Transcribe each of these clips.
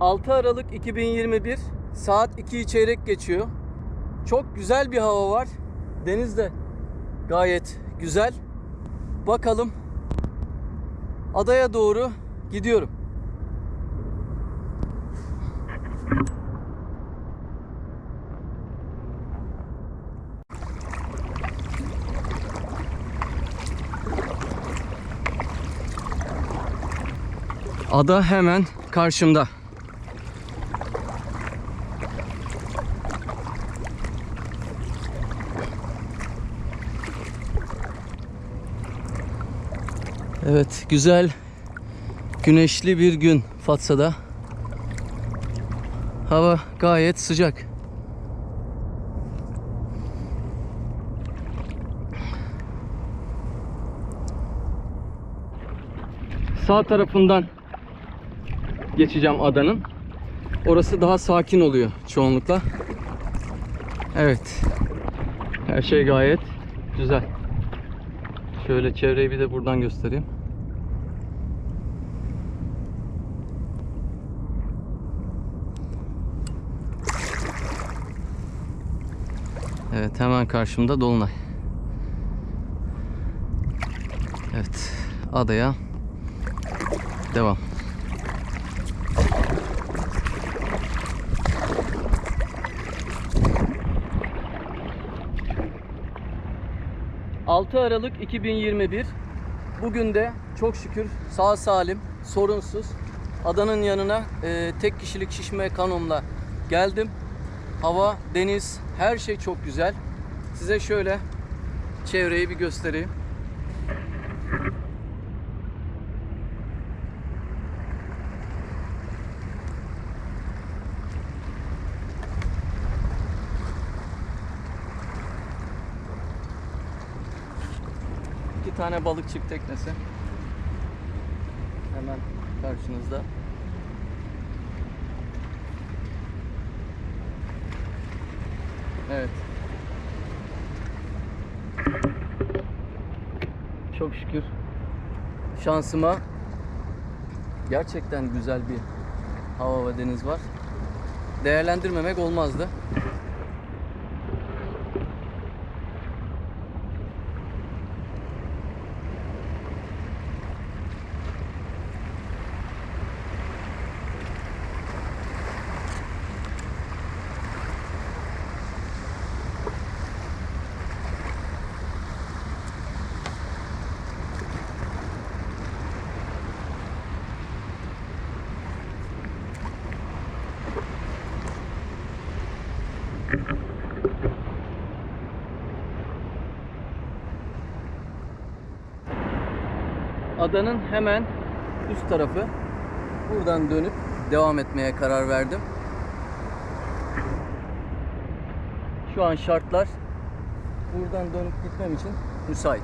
6 Aralık 2021 saat 2'yi çeyrek geçiyor. Çok güzel bir hava var. Deniz de gayet güzel. Bakalım adaya doğru gidiyorum. Ada hemen karşımda. Evet, güzel güneşli bir gün Fatsa'da. Hava gayet sıcak. Sağ tarafından geçeceğim adanın. Orası daha sakin oluyor çoğunlukla. Evet. Her şey gayet güzel. Şöyle çevreyi bir de buradan göstereyim. Evet hemen karşımda Dolunay. Evet adaya devam. ...6 Aralık 2021... ...bugün de çok şükür sağ salim, sorunsuz... ...adanın yanına e, tek kişilik şişme kanomla geldim. Hava, deniz, her şey çok güzel. Size şöyle çevreyi bir göstereyim. İki tane balıkçı teknesi. Hemen karşınızda. Evet. Çok şükür şansıma gerçekten güzel bir hava ve deniz var. Değerlendirmemek olmazdı. Adanın hemen üst tarafı. Buradan dönüp devam etmeye karar verdim. Şu an şartlar buradan dönüp gitmem için müsait.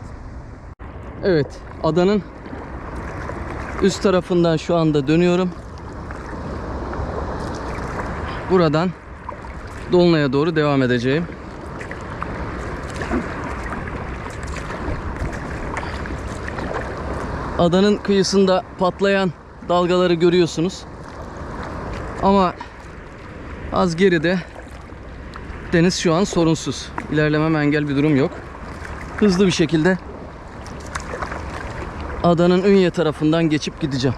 Evet, adanın üst tarafından şu anda dönüyorum. Buradan Dolunay'a doğru devam edeceğim. Adanın kıyısında patlayan dalgaları görüyorsunuz. Ama az geride deniz şu an sorunsuz. İlerlemem engel bir durum yok. Hızlı bir şekilde adanın Ünye tarafından geçip gideceğim.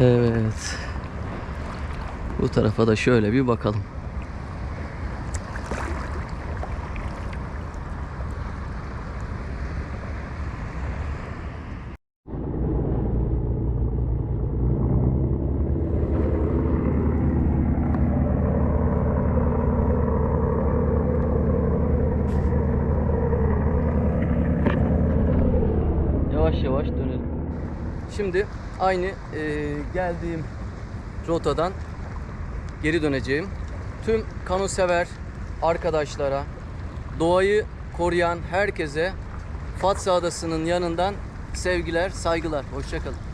Evet. Bu tarafa da şöyle bir bakalım. Yavaş yavaş. Şimdi aynı e, geldiğim rotadan geri döneceğim. Tüm kano sever arkadaşlara, doğayı koruyan herkese Fatsa Adası'nın yanından sevgiler, saygılar. Hoşçakalın.